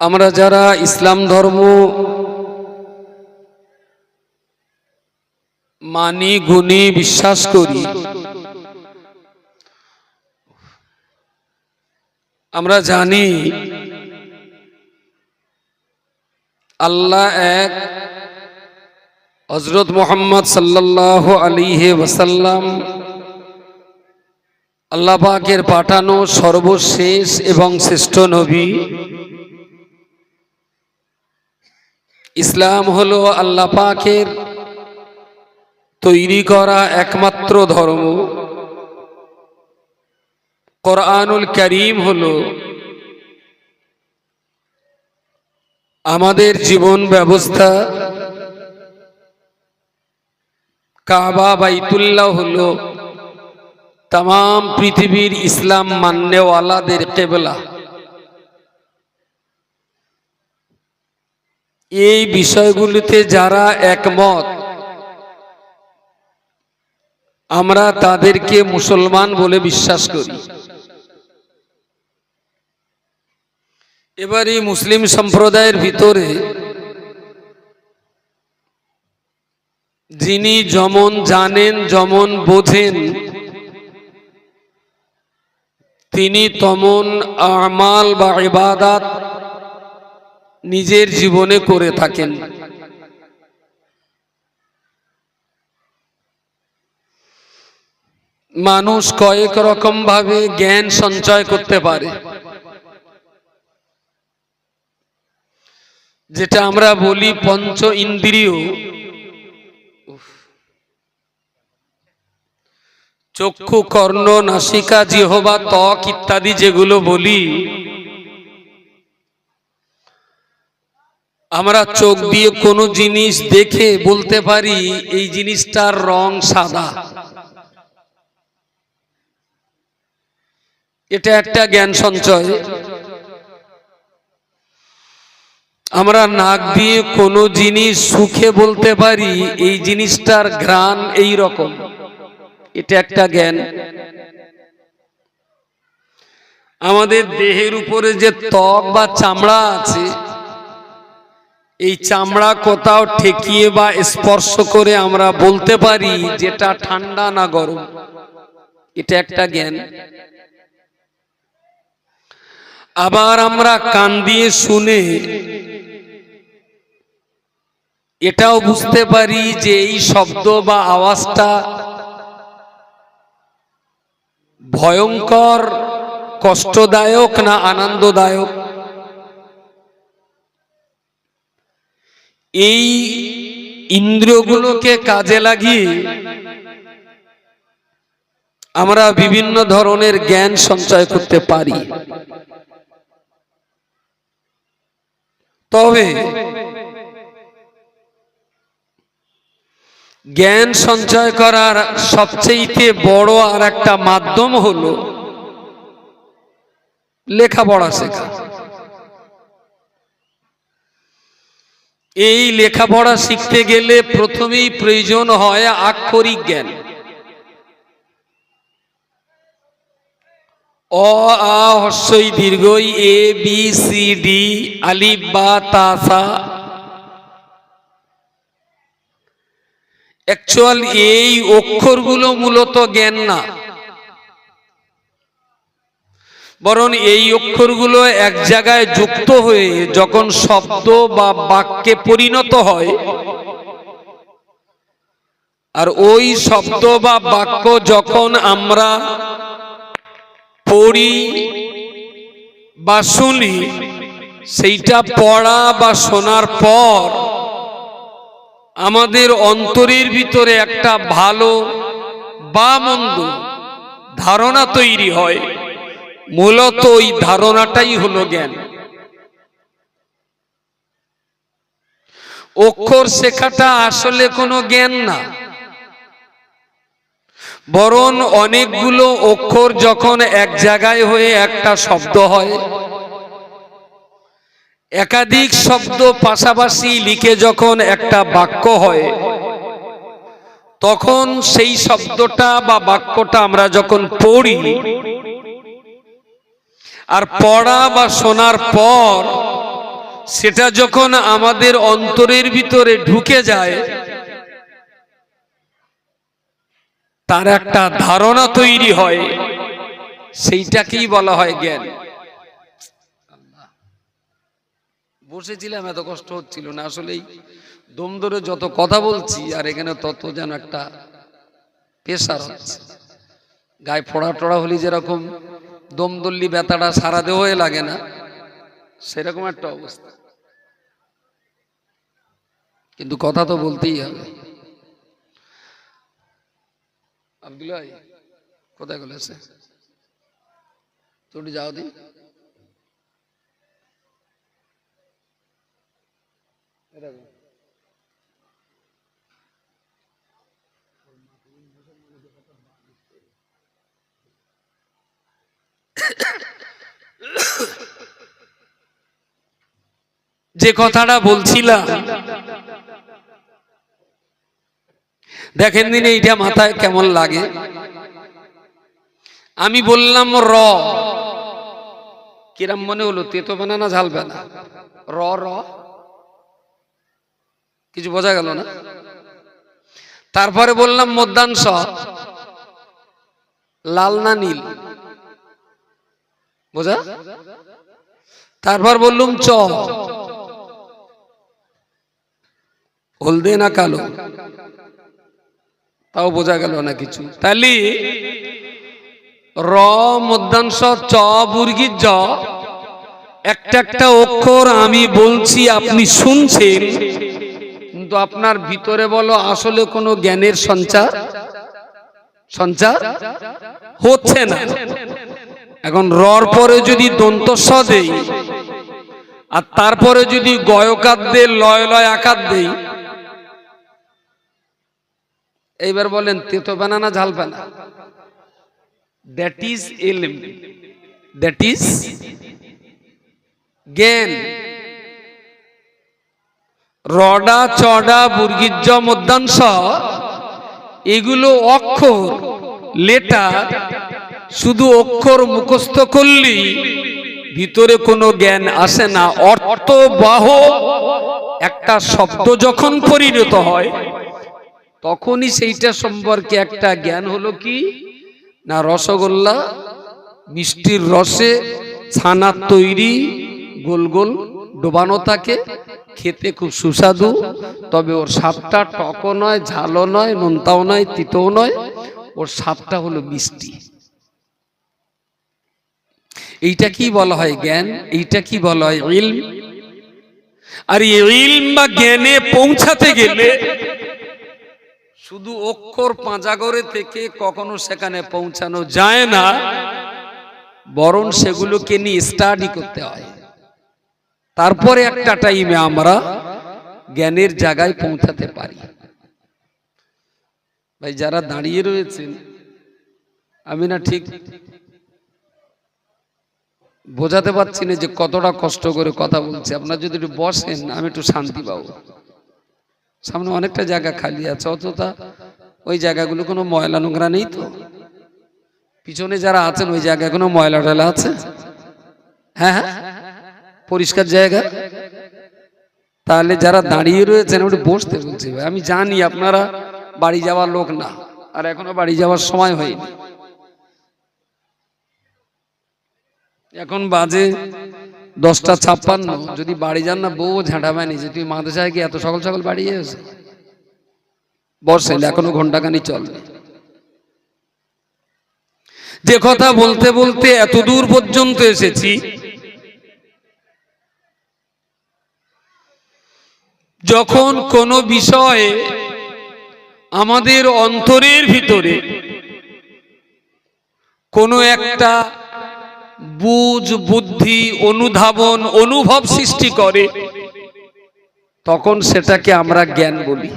আমরা যারা ইসলাম ধর্ম মানি গুণী বিশ্বাস করি, আমরা জানি আল্লাহ এক হজরত মোহাম্মদ সাল্লাহ আলিহে ওসাল্লাম আল্লাহ পাকের পাঠানো সর্বশেষ এবং শ্রেষ্ঠ নবী। ইসলাম হলো আল্লাহ পাকের তৈরি করা একমাত্র ধর্ম। কোরআনুল করিম হল আমাদের জীবন ব্যবস্থা। কাবা বাইতুল্লাহ হল তাম পৃথিবীর ইসলাম মান্যওয়ালাদের কেবলা। এই বিষয়গুলিতে যারা একমত, আমরা তাদেরকে মুসলমান বলে বিশ্বাস করি। এবার এই মুসলিম সম্প্রদায়ের ভিতরে যিনি যেমন জানেন, যেমন বোঝেন, তিনি তমন আমাল বা ইবাদাত নিজের জীবনে করে থাকেন। মানুষ কয়েক রকম ভাবে জ্ঞান সঞ্চয় করতে পারে। যেটা আমরা বলি পঞ্চ ইন্দ্রিয়। চক্ষু, কর্ণ, নাসিকা, জিহবা, ত্বক ইত্যাদি যেগুলো বলি আমরা চোখ দিয়ে কোনো জিনিস দেখে বলতে পারি, এই জিনিসটার রং সাদা। এটা একটা জ্ঞান সঞ্চয়। আমরা নাক দিয়ে কোনো জিনিস সুখে বলতে পারি, এই জিনিসটার ঘ্রাণ এই রকম। এটা একটা জ্ঞান। আমাদের দেহের উপরে যে ত্বক বা চামড়া আছে এই চামড়া কোথাও ঠেকিয়ে বা স্পর্শ করে আমরা বলতে পারি যেটা ঠান্ডা না গরম। এটা একটা জ্ঞান। আবার আমরা কান দিয়ে শুনে এটাও বুঝতে পারি যে এই শব্দ বা আওয়াজটা ভয়ঙ্কর, কষ্টদায়ক না আনন্দদায়ক? এই ইন্দ্রিয়গুলোকে কাজে লাগিয়ে আমরা বিভিন্ন ধরনের জ্ঞান সঞ্চয় করতে পারি। তবে জ্ঞান সঞ্চয় করার সবচেয়ে বড় আর একটা মাধ্যম হলো লেখাপড়া শেখা। এই লেখাপড়া শিখতে গেলে প্রথমেই প্রয়োজন হয় আক্ষরিক জ্ঞান। অ, আ, হস্যই দীর্ঘই, এ, বি, সি, ডি, আলিফ, বা তাসা অ্যাকচুয়াল এই অক্ষরগুলো মূলত জ্ঞান না। বরং এই অক্ষরগুলো এক জায়গায় যুক্ত হয়ে যখন শব্দ বা বাক্যে পরিণত হয়, আর ওই শব্দ বা বাক্য যখন আমরা পড়ি বা শুনি, সেইটা পড়া বা শোনার পর আমাদের অন্তরের ভিতরে একটা ভালো বা মন্দ ধারণা তৈরি হয়। মূলত ওই ধারণাটাই হলো জ্ঞান। অক্ষর শেখাটা আসলে কোনো জ্ঞান না। বরং অনেকগুলো অক্ষর যখন এক জায়গায় হয়ে একটা শব্দ হয়, একাধিক শব্দ পাশাপাশি লিখে যখন একটা বাক্য হয়, তখন সেই শব্দটা বা বাক্যটা আমরা যখন পড়ি আর পড়া বা শোনার পর সেটা যখন আমাদের অন্তরের ভিতরে ঢুকে যায় তার একটা ধারণা তৈরি হয়। সেইটাকেই বলা হয় জ্ঞান। বসেছিলাম এত কষ্ট হচ্ছিল না। আসলেই দম ধরে যত কথা বলছি আর এখানে তত যেন একটা পেশার হচ্ছে। গায়ে ফোড়া টোড়া হলে যেরকম দম দল্লি ব্যথাটা সারা দেহে লাগে না। সেরকম একটা অবস্থা। কিন্তু কথা তো বলতেই হবে। আব্দুল্লাহ কোথায় গেল সে? তুমি যাও দি যে কথাটা বলছিলাম। দেখেন দিন এইটা মাথায় কেমন লাগে? আমি বললাম র। কিরাম মনে হলো, তেতো বানা না ঝালবে না র র। কিছু বোঝা গেল না? তারপরে বললাম মধ্যাংশ লাল না নীল? বোঝা? তারপর বললুম চ। হলদে না কালো? তাও বোঝা গেল না কিছু। তাহলে, র মধ্যাংশ, চ বুর্গির জ, একটা একটা অক্ষর আমি বলছি, আপনি শুনছেন, কিন্তু আপনার ভিতরে বলো, আসলে কোনো জ্ঞানের সঞ্চার? সঞ্চার হচ্ছে না। এখন রর পরে যদি দন্তস্ব দেই, আর তারপরে যদি গয়কাত দে লয় লয় আকার দেই এইবার বলেন, তেতো বানা না ঝাল বানা দ্যাট ইজ এলম দ্যাট ইজ জ্ঞান। রডা, চডা বুর্গিজ মধ্যাংশ, এগুলো অক্ষর, লেটার, শুধু অক্ষর মুখস্থ করলেই ভিতরে কোনো জ্ঞান আসে না। অর্থবাহ একটা শব্দ যখন পরিণত হয় তখনই সেইটা সম্পর্কে একটা জ্ঞান হলো কি? না রসগোল্লা, মিষ্টির রসে ছানার তৈরি, গোল গোল ডোবানো থাকে, খেতে খুব সুস্বাদু, তবে ওর সাপটা টকও নয়, ঝালও নয়, নোনতাও নয়, তিতও নয়, ওর সাপটা হলো মিষ্টি। এইটা কি বলা হয় জ্ঞান? এইটা কি বলা হয় ইলম? আর ইলম বা জ্ঞানে পৌঁছাতে গেলে শুধু অক্ষর পাঁজাগরে থেকে কখনো সেখানে পৌঁছানো যায় না, বরং সেগুলোকে নিয়ে স্টাডি করতে হয়। তারপরে একটা টাইমে আমরা জ্ঞানের জায়গায় পৌঁছাতে পারি। ভাই, যারা দাঁড়িয়ে রয়েছেন, আমি না ঠিক বোঝাতে পারছি না যে কতটা কষ্ট করে কথা বলছি। আপনার যদি একটু বসেন, আমি একটু শান্তি পাবো। সামনে অনেকটা জায়গা খালি আছে অতটা ওই জায়গাগুলো কোনো ময়লা নোংরা নেই তো। পিছনে যারা আছেন, ওই জায়গায় কোনো ময়লা টয়লা আছে? হ্যাঁ হ্যাঁ। পরিষ্কার জায়গা? তাহলে যারা দাঁড়িয়ে রয়েছেন ওটা বসতে বলছি ভাই। আমি জানি আপনারা বাড়ি যাওয়ার লোক না, আর এখনও বাড়ি যাওয়ার সময় হয়নি। এখন বাজে দশটা ছাপ্পান্ন, যদি বাড়ি যান না, বউ ঝাঁটাবানি যে তুই মাদ্রাসায় গিয়ে এত সকাল সকাল বাড়ি এসে বর্ষেল এখনও ঘন্টাখানি চলবে যে কথা বলতে বলতে এত দূর পর্যন্ত এসেছি। যখন কোনো বিষয়ে আমাদের অন্তরের ভিতরে কোনো একটা বুঝ, বুদ্ধি, অনুধাবন, অনুভব সৃষ্টি করে, তখন সেটাকে আমরা জ্ঞান বলি।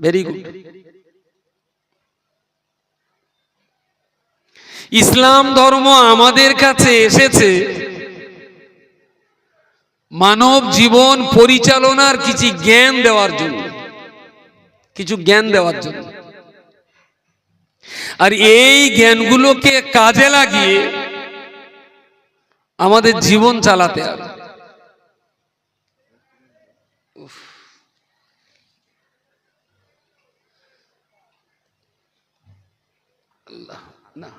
ভেরি গুড ইসলাম ধর্ম আমাদের কাছে এসেছে। মানব জীবন পরিচালনার কিছু জ্ঞান দেওয়ার জন্য। কিছু জ্ঞান দেওয়ার জন্য। আর এই জ্ঞানগুলোকে কাজে লাগিয়ে আমাদের জীবন চালাতে হবে। আল্লাহ না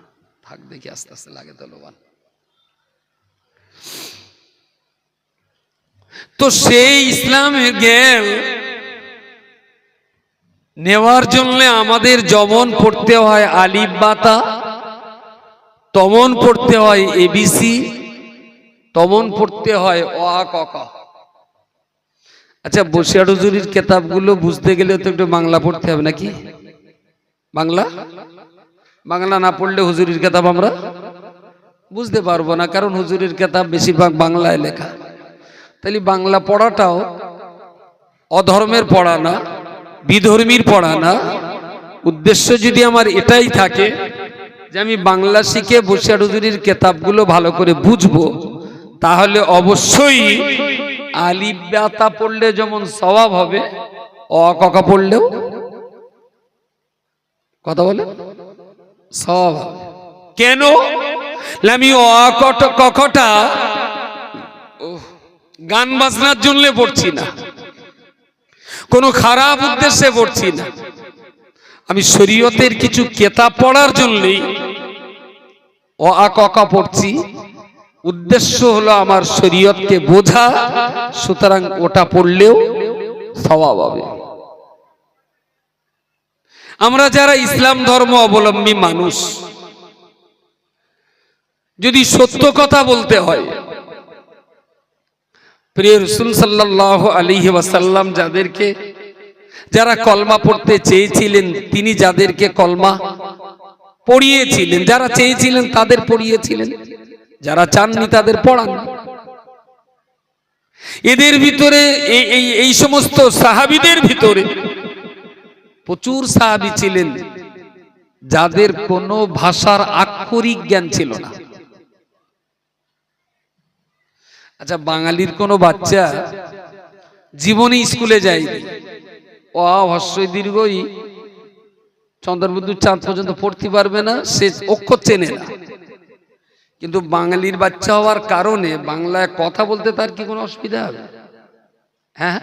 থাক দেখি আস্তে আস্তে লাগে তো তো সেই ইসলামের জ্ঞান নেওয়ার জন্য আমাদের যেমন পড়তে হয় আলিফ বাতা তমন পড়তে হয় এবিসি তমন পড়তে হয় অ আ ক ক আচ্ছা বসিয়ার হুজুরির কেতাবগুলো বুঝতে গেলে তো একটু বাংলা পড়তে হবে নাকি? বাংলা? বাংলা না পড়লে হুজুরির কেতাব আমরা বুঝতে পারব না কারণ হুজুরির কেতাব বেশিরভাগ বাংলায় লেখা। তাহলে বাংলা পড়াটাও অধর্মের পড়া না বিধর্মীর পড়া না। উদ্দেশ্য যদি আমার এটাই থাকে যে আমি বাংলা শিখে বসিয়ার হুজুরির কেতাবগুলো ভালো করে বুঝব তাহলে অবশ্যই আলিফ বাতা পড়লে যেমন স্বভাব হবে, অ ককা পড়লেও কথা বলে? স্বভাব কেন? আমি অ কট কখটা গান বাজনার জন্য পড়ছি না। কোনো খারাপ উদ্দেশ্যে পড়ছি না। আমি শরীয়তের কিছু কেতাব পড়ার জন্যই অ আ পড়ছি। উদ্দেশ্য হলো আমার শরীয়তকে বোঝা, সুতরাং ওটা পড়লেও স্বভাব হবে। আমরা যারা ইসলাম ধর্ম অবলম্বী মানুষ, যদি সত্য কথা বলতে হয়, প্রিয় রসুল সাল্লাহ আলিহি ওয়াসাল্লাম যাদেরকে, যারা কলমা পড়তে চেয়েছিলেন, তিনি যাদেরকে কলমা পড়িয়েছিলেন, যারা চেয়েছিলেন তাদের পড়িয়েছিলেন। যারা চাননি তাদের পড়ান। এদের ভিতরে এই- সমস্ত সাহাবিদের ভিতরে প্রচুর সাহাবি ছিলেন যাদের কোনো ভাষার আক্ষরিক জ্ঞান ছিল না। আচ্ছা বাঙালির কোনো বাচ্চা জীবনে স্কুলে যায়নি। অ হস্যই দীর্ঘই চন্দ্রবিন্দু চাঁদ পর্যন্ত পড়তে পারবে না, সে অক্ষর চেনে না। কিন্তু বাঙালির বাচ্চা হওয়ার কারণে বাংলায় কথা বলতে তার কি কোনো অসুবিধা? হবে হ্যাঁ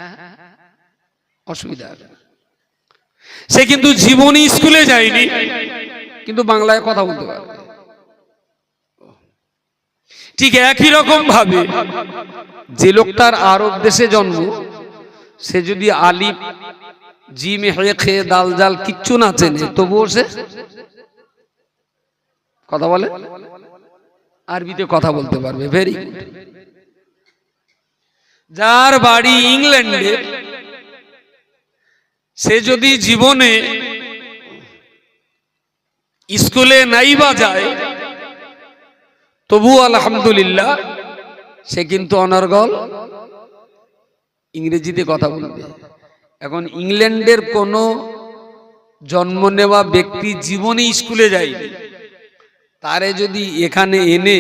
অসুবিধা হবে সে কিন্তু জীবনী স্কুলে যায়নি, কিন্তু বাংলায় কথা বলতে পারবে। ঠিক একই রকম ভাবে যে লোকটার আরব দেশে জন্ম, সে যদি আলিফ, জিম হয়ে খেয়ে, দাল, জাল কিচ্ছু না চেনে, তবুও সে কথা বলে? আরবিতে কথা বলতে পারবে ভেরি যার বাড়ি ইংল্যান্ডে সে যদি জীবনে স্কুলে নাই বা যায় তবু আলহামদুলিল্লাহ সে কিন্তু অনর্গল ইংরেজিতে কথা বলবে এখন ইংল্যান্ডের কোনো জন্ম নেওয়া ব্যক্তি জীবনে স্কুলে যায়নি তারে যদি এখানে এনে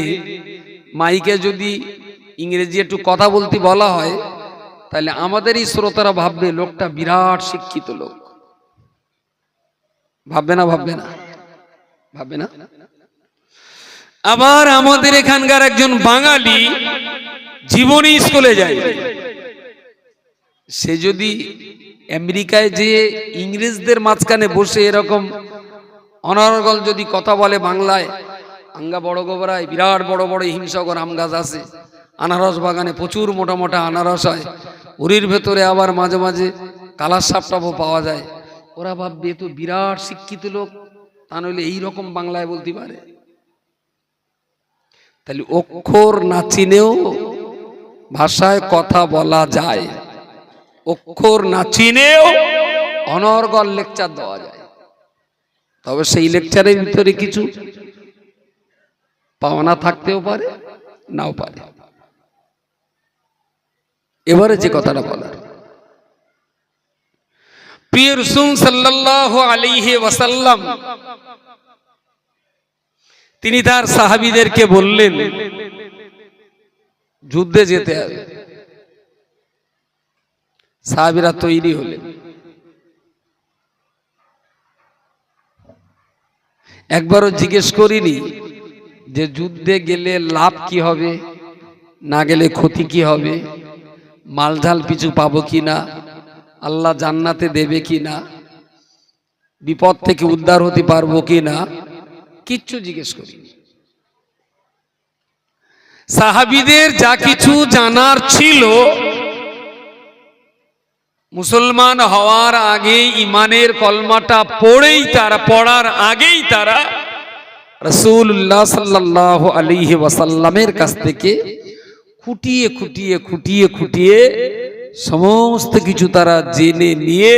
মাইকে যদি ইংরেজি একটু কথা বলতে বলা হয়, তাহলে আমাদেরই শ্রোতারা ভাববে, লোকটা বিরাট শিক্ষিত লোক। ভাববে না ভাববে না? ভাববে না? আবার আমাদের এখানকার একজন বাঙালি জীবনী স্কুলে যায়। সে যদি আমেরিকায় যে ইংরেজদের মাঝখানে বসে এরকম অনারগল যদি কথা বলে বাংলায় আঙ্গা বড় গোবরায়, বিরাট বড় বড় হিমসাগর আম গাছ আছে। আনারস বাগানে প্রচুর মোটা মোটা আনারস হয়। উরির ভেতরে আবার মাঝে মাঝে কালার সাপটাপও পাওয়া যায়। ওরা ভাববে তো বিরাট শিক্ষিত লোক। তা নইলে এইরকম বাংলায় বলতে পারে। তাহলে অক্ষর না চিনেও ভাষায় কথা বলা যায়। অক্ষর না চিনেও অনর্গল লেকচার দেওয়া যায়। তবে সেই লেকচারের ভিতরে কিছু পাওনা থাকতেও পারে, নাও পারে। এবারে যে কথাটা বলার। তিনি তার সাহাবীদেরকে বললেন, যুদ্ধে যেতে হবে। সাহাবিরা তৈরি হলেন। একবারও জিজ্ঞেস করিনি যে যুদ্ধে গেলে লাভ কি হবে? না গেলে ক্ষতি কি হবে? মালঝাল পিছু পাবো কি না আল্লাহ জান্নাতে দেবে কি না বিপদ থেকে উদ্ধার হতে পারব কি না কিচ্ছু জিজ্ঞেস করিনি। সাহাবিদের যা কিছু জানার ছিল, মুসলমান হওয়ার আগে ইমানের কলমাটা পড়েই তারা, পড়ার আগেই তারা রসুল্লাহ সাল্লাহ আলিহি ওয়াসাল্লামের কাছ থেকে খুঁটিয়ে খুঁটিয়ে খুঁটিয়ে খুঁটিয়ে সমস্ত কিছু তারা জেনে নিয়ে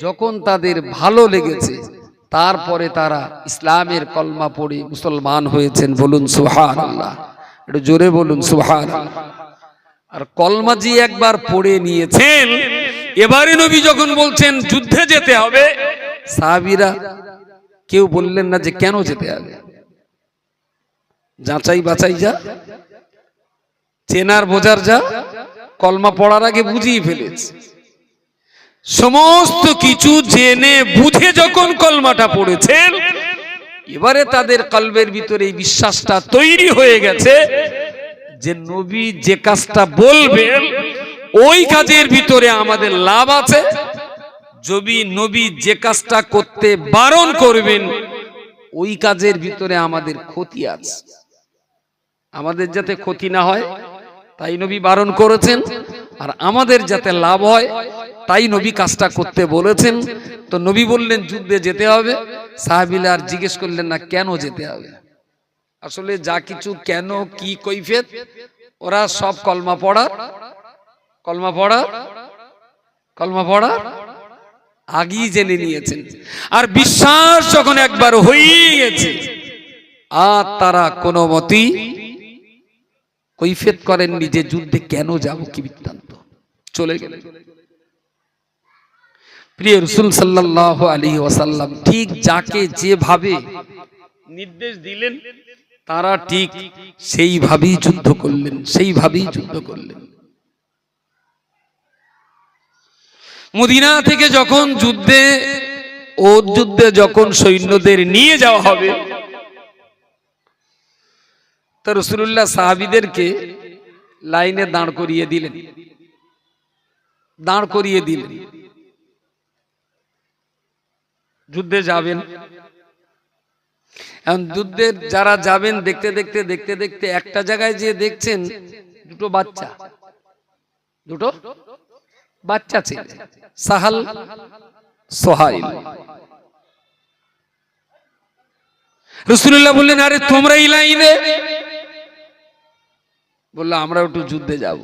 যখন তাদের ভালো লেগেছে, তারপরে তারা ইসলামের কলমা পড়ে মুসলমান হয়েছেন বলুন সুহান আল্লাহ একটু জোরে বলুন সুহান আর কলমা কলমাজি একবার পড়ে নিয়েছেন, এবারে নবী যখন বলছেন, যুদ্ধে যেতে হবে? সাহাবিরা কেউ বললেন না যে কেন যেতে হবে? যাচাই বাছাই যা। চেনার বোঝার যা। কলমা পড়ার আগে বুঝিয়ে ফেলেছে। সমস্ত কিছু জেনে বুঝে যখন কলমাটা পড়েছেন, এবারে তাদের কলবের ভিতরে এই বিশ্বাসটা তৈরি হয়ে গেছে যে নবী যে কাজটা বলবেন, ওই কাজের ভিতরে আমাদের লাভ আছে। যদি নবী যে কাজটা করতে বারণ করবেন, ওই কাজের ভিতরে আমাদের ক্ষতি আছে। আমাদের যাতে ক্ষতি না হয়, তাই নবী বারণ করেছেন। আর আমাদের যাতে লাভ হয়, তাই নবী কাজটা করতে বলেছেন। তো নবী বললেন, যুদ্ধে যেতে হবে। সাহাবিলা আর জিজ্ঞেস করলেন, না, কেন যেতে হবে? আসলে যা কিছু কেন, কি কৈফেত ওরা সব কলমা পড়ার কলমা পড়া কলমা পড়া আগেই জেনে নিয়েছেন। আর বিশ্বাস যখন একবার হয়ে গেছে আর তারা কোনো মতি কৈফেত করেননি যে যুদ্ধে কেন যাব কি বৃত্তান্ত। চলে গেলেন প্রিয় রসুল সাল্লাহ আলী ওয়াসাল্লাম ঠিক যাকে যেভাবে নির্দেশ দিলেন তারা ঠিক সেইভাবেই যুদ্ধ করলেন সেইভাবেই যুদ্ধ করলেন। মদিনা থেকে যখন যুদ্ধে ও যুদ্ধে যখন সৈন্যদের নিয়ে যাওয়া হবে, তা রসুল্লাহ সাহাবিদেরকে লাইনে দাঁড় করিয়ে দিলেন। দাঁড় করিয়ে দিলেন। যুদ্ধে যাবেন। এখন যুদ্ধের যারা যাবেন, দেখতে দেখতে দেখতে দেখতে একটা জায়গায় যে দেখছেন দুটো বাচ্চা। দুটো? বাচ্চা ছিল, সাহাল সোহাইল। রসুল্লাহ বললেন, আরে, তোমরা এই লাইনে? বলল, আমরা একটু যুদ্ধে যাব।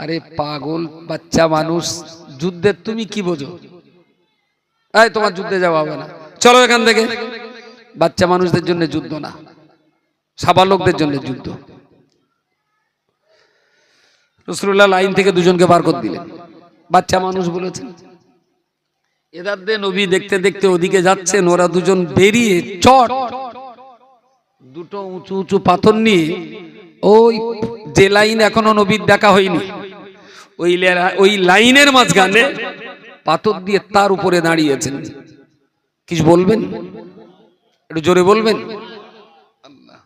আরে, পাগল, বাচ্চা মানুষ যুদ্ধের তুমি কি বোঝো? এই, তোমার যুদ্ধে যাওয়া হবে না। চলো এখান থেকে। বাচ্চা মানুষদের জন্য যুদ্ধ না, সাবালকদের জন্য যুদ্ধ। রসুল্লাহ লাইন থেকে দুজনকে বার করে দিলেন। বাচ্চা মানুষ বলেছেন। এদার দিয়ে নবী দেখতে দেখতে ওদিকে যাচ্ছেন, ওরা দুজন বেরিয়ে চট দুটো উঁচু উঁচু পাথর নিয়ে ওই যে লাইন এখনও নবীর দেখা হয়নি, ওই ওই লাইনের মাঝখানে পাথর দিয়ে তার উপরে দাঁড়িয়েছেন। কিছু বলবেন? একটু জোরে বলবেন আল্লাহ।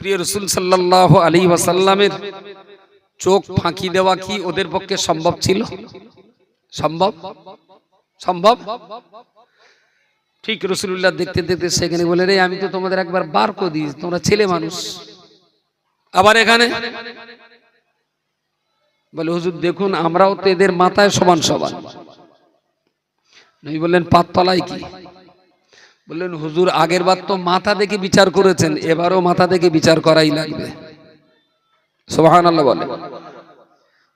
প্রিয় রসুল সাল্লাহ আলী ওয়াসাল্লামের চোখ ফাঁকি দেওয়া কি ওদের পক্ষে সম্ভব ছিল? সম্ভব? সম্ভব? ঠিক রসুল্লাহ দেখতে দেখতে সেখানে বলে, রে, আমি তো তোমাদের একবার বার করে দিই তোমরা ছেলে মানুষ। আবার এখানে বলে, হুজুর, দেখুন, আমরাও তো এদের মাথায় সমান সমান বললেন, পাততলায় কি? বললেন, হুজুর, আগের বার তো মাথা দেখে বিচার করেছেন, এবারও মাথা দেখে বিচার করাই লাগবে। সোহান আল্লাহ বলে।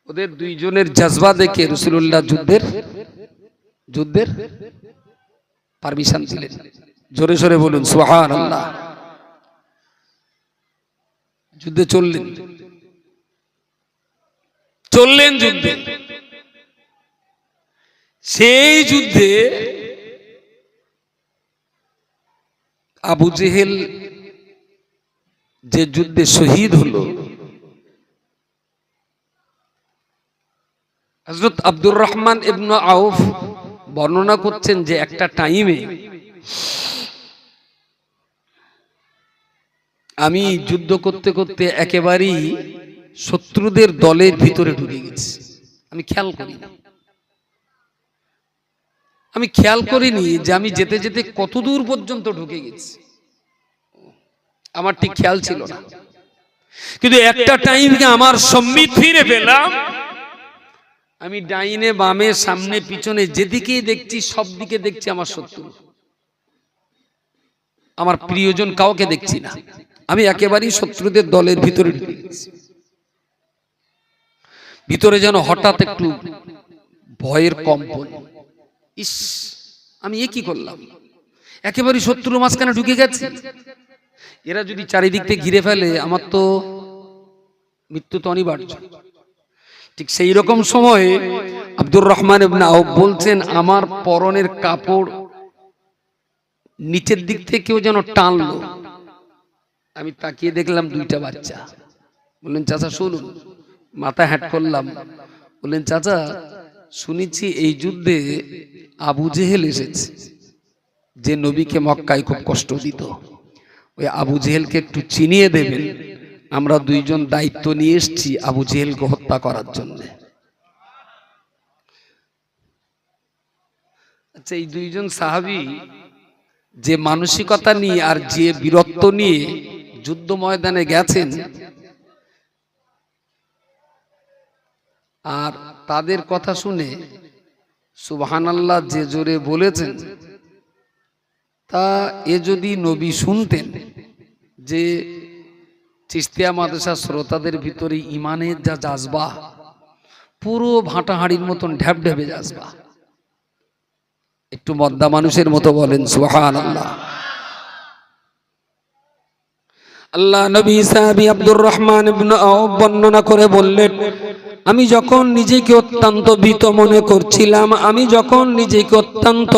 ওদের দুইজনের জজবা দেখে রসুল্লাহ যুদ্ধের যুদ্ধের পারমিশন দিলেন। জোরে সোরে বলুন সোহান আল্লাহ যুদ্ধে চললেন। চললেন যুদ্ধে। সেই যুদ্ধে আবু জেহেল যে যুদ্ধে শহীদ হলো হজরত আব্দুর রহমান ইবন আউফ বর্ণনা করছেন যে একটা টাইমে আমি যুদ্ধ করতে করতে একেবারেই শত্রুদের দলের ভিতরে ঢুকে গেছি। আমি খেয়াল করি না। আমি খেয়াল করিনি যে আমি যেতে যেতে কত দূর পর্যন্ত ঢুকে গেছি। আমার ঠিক খেয়াল ছিল না। কিন্তু একটা টাইমকে আমার সম্মিত ফিরে পেলাম। আমি ডাইনে বামে সামনে পিছনে যেদিকেই দেখছি সব দিকে দেখছি আমার শত্রু। আমার প্রিয়জন কাউকে দেখছি না। আমি একেবারেই শত্রুদের দলের ভিতরে ঢুকে গেছি। ভিতরে যেন হঠাৎ একটু ভয়ের কম্পন। ইস, আমি এ করলাম? একেবারে শত্রুর মাঝখানে ঢুকে গেছে। এরা যদি চারিদিক থেকে ঘিরে ফেলে, আমার তো মৃত্যু তো অনিবার্য। ঠিক সেই রকম সময়ে আব্দুর রহমান ইবনে বলছেন, আমার পরনের কাপড় নিচের দিক থেকে কেউ যেন টানলো। আমি তাকিয়ে দেখলাম দুইটা বাচ্চা। বললেন, চাচা, শুনুন, মাথা হ্যাট করলাম। বললেন, চাচা শুনেছি এই যুদ্ধে আবু জেহেল এসেছে, যে নবীকে মক্কায় খুব কষ্ট দিত। ওই আবু জেহেলকে একটু চিনিয়ে দেবেন, আমরা দুইজন দায়িত্ব নিয়ে এসেছি আবু জেহেলকে হত্যা করার জন্য। আচ্ছা এই দুইজন সাহাবি যে মানসিকতা নিয়ে আর যে বীরত্ব নিয়ে যুদ্ধ ময়দানে গেছেন আর তাদের কথা শুনে সুবহানাল্লাহ যে জোরে বলেছেন, তা এ যদি নবী শুনতেন যে চিস্তিয়া মাদ্রাসা শ্রোতাদের ভিতরে ইমানের যা জাজবা, পুরো ভাটাহাড়ির মতন ঢ্যাপ ঢেপে যাজবা একটু মদ্দা মানুষের মতো বলেন সুহান আল্লাহ আল্লাহ নবী সাহাবি আব্দুর রহমান বর্ণনা করে বললেন আমি যখন নিজেকে অত্যন্ত ভীত মনে করছিলাম, আমি যখন নিজেকে অত্যন্ত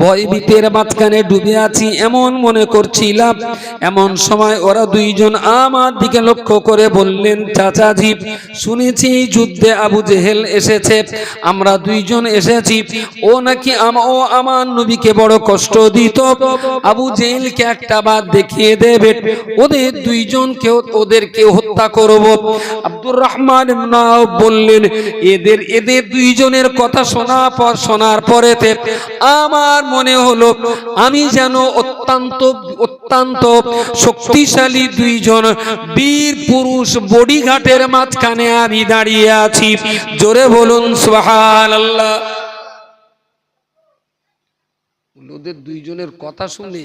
ভয়ভীতের মাঝখানে ডুবে আছি এমন মনে করছিলাম। এমন সময় ওরা দুইজন আমার দিকে লক্ষ্য করে বললেন চাচাজি শুনেছি যুদ্ধে আবু জেহেল এসেছে। আমরা দুইজন এসেছি। ও নাকি ও আমার নবীকে বড় কষ্ট দিত। আবু জেহেলকে একটা বাদ দেখিয়ে দেবে। ওদের দুইজনকে ওদেরকে হত্যা করব। আব্দুর রহমান আউফ বললেন, এদের এদের দুইজনের কথা শোনা পর, শোনার পরেতে আমার মনে হলো, আমি যেন অত্যন্ত অত্যন্ত শক্তিশালী দুইজন বীর পুরুষ বডিঘাটের মাঝখানে আমি দাঁড়িয়ে আছি। জোরে বলুন, সুবহানাল্লাহ। ওদের দুইজনের কথা শুনে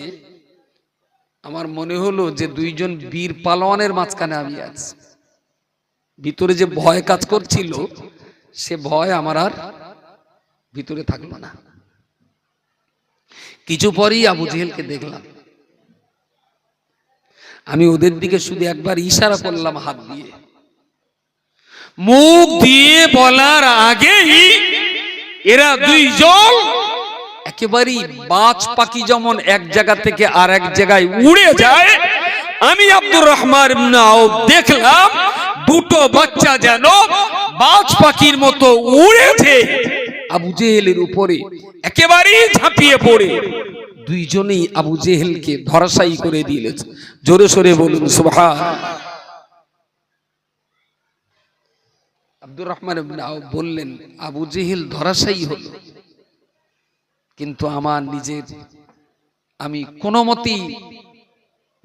আমার মনে হলো যে দুইজন বীর পালোয়ানের মাঝখানে আমি আছি। ভিতরে যে ভয় কাজ করছিল, সে ভয় আমার আর ভিতরে থাকল না। কিছু পরেই আবু জেহেলকে দেখলাম। আমি ওদের দিকে শুধু একবার ইশারা করলাম হাত দিয়ে। মুখ দিয়ে বলার আগেই এরা দুইজন একেবারেই বাজ পাখি যেমন এক জায়গা থেকে আর এক জায়গায় উড়ে যায়। আমি আব্দুর রহমান দেখলাম দুটো বাচ্চা যেন বাজ পাখির মতো উড়েছে আবু জেহেলের উপরে একেবারেই ঝাঁপিয়ে পড়ে। দুইজনেই আবু জেহেলকে ধরাশায়ী করে দিয়েছে জোরে সোরে বলুন, সুবহান। আব্দুর রহমান বললেন, আবু জেহেল ধরাশায়ী হলো। কিন্তু আমার নিজের, আমি কোনো মতেই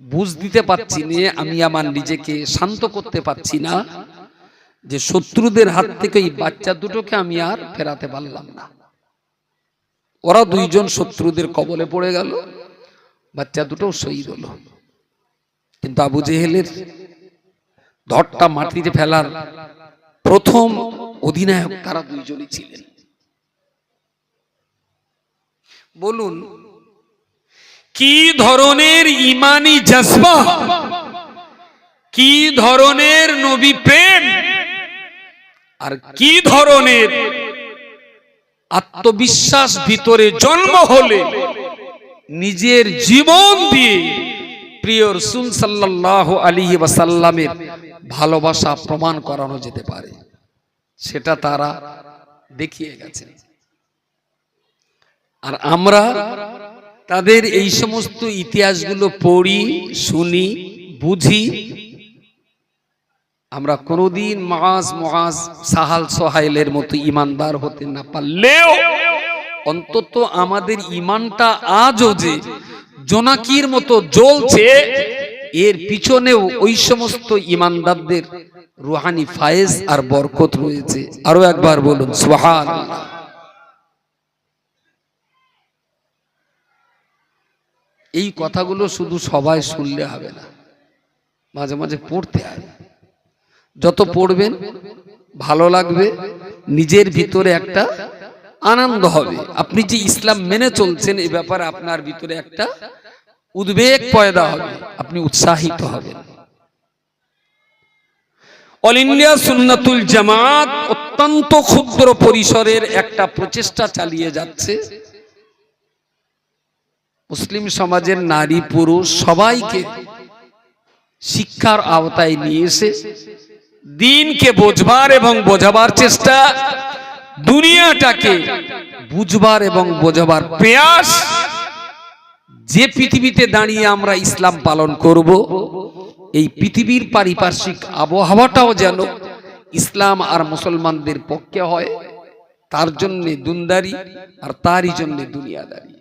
বুঝ দিতে পারছি না আমি আমার নিজেকে শান্ত করতে পারছি না যে শত্রুদের হাত থেকে এই বাচ্চা দুটোকে আমি আর ফেরাতে পারলাম না। ওরা দুইজন শত্রুদের কবলে পড়ে গেল। বাচ্চা দুটো শহীদ হলো। কিন্তু আবু জেহেলের ধরটা মাটিতে ফেলার প্রথম অধিনায়ক তারা দুইজনই ছিলেন। বলুন কি ধরনের ইমানি জজবা? কি ধরনের নবী প্রেম? আর কি ধরনের আত্মবিশ্বাস ভিতরে জন্ম হলে নিজের জীবন দিয়ে প্রিয় রসুল সাল্লাহ আলী ওয়াসাল্লামের ভালোবাসা প্রমাণ করানো যেতে পারে। সেটা তারা দেখিয়ে গেছেন। আর আমরা তাদের এই সমস্ত ইতিহাসগুলো পড়ি, শুনি, বুঝি। আমরা কোনোদিন মাস মাস সাহাল সোহাইলের মতো ইমানদার হতে না পারলেও অন্তত আমাদের ইমানটা আজও যে জোনাকির মতো জ্বলছে, এর পিছনেও ওই সমস্ত ইমানদারদের রুহানি ফায়েজ আর বরকত রয়েছে। আরও একবার বলুন সোহান এই কথাগুলো শুধু সবাই শুনলে হবে না। মাঝে মাঝে পড়তে হবে যত পড়বেন, ভালো লাগবে, নিজের ভিতরে একটা আনন্দ হবে। আপনি যে ইসলাম মেনে চলছেন এই ব্যাপারে আপনার ভিতরে একটা উদ্বেগ পয়দা হবে, আপনি উৎসাহিত হবেন। অল ইন্ডিয়া সুন্নাতুল জামাত অত্যন্ত ক্ষুদ্র পরিসরের একটা প্রচেষ্টা চালিয়ে যাচ্ছে। মুসলিম সমাজের নারী, পুরুষ সবাইকে শিক্ষার আওতায় নিয়ে এসে দিনকে বোঝবার এবং বোঝাবার চেষ্টা, দুনিয়াটাকে বুঝবার এবং বোঝাবার প্রয়াস যে পৃথিবীতে দাঁড়িয়ে আমরা ইসলাম পালন করব, এই পৃথিবীর পারিপার্শ্বিক আবহাওয়াটাও যেন ইসলাম আর মুসলমানদের পক্ষে হয়, তার জন্যে দুনদারি আর তারই জন্যে দুনিয়াদারি।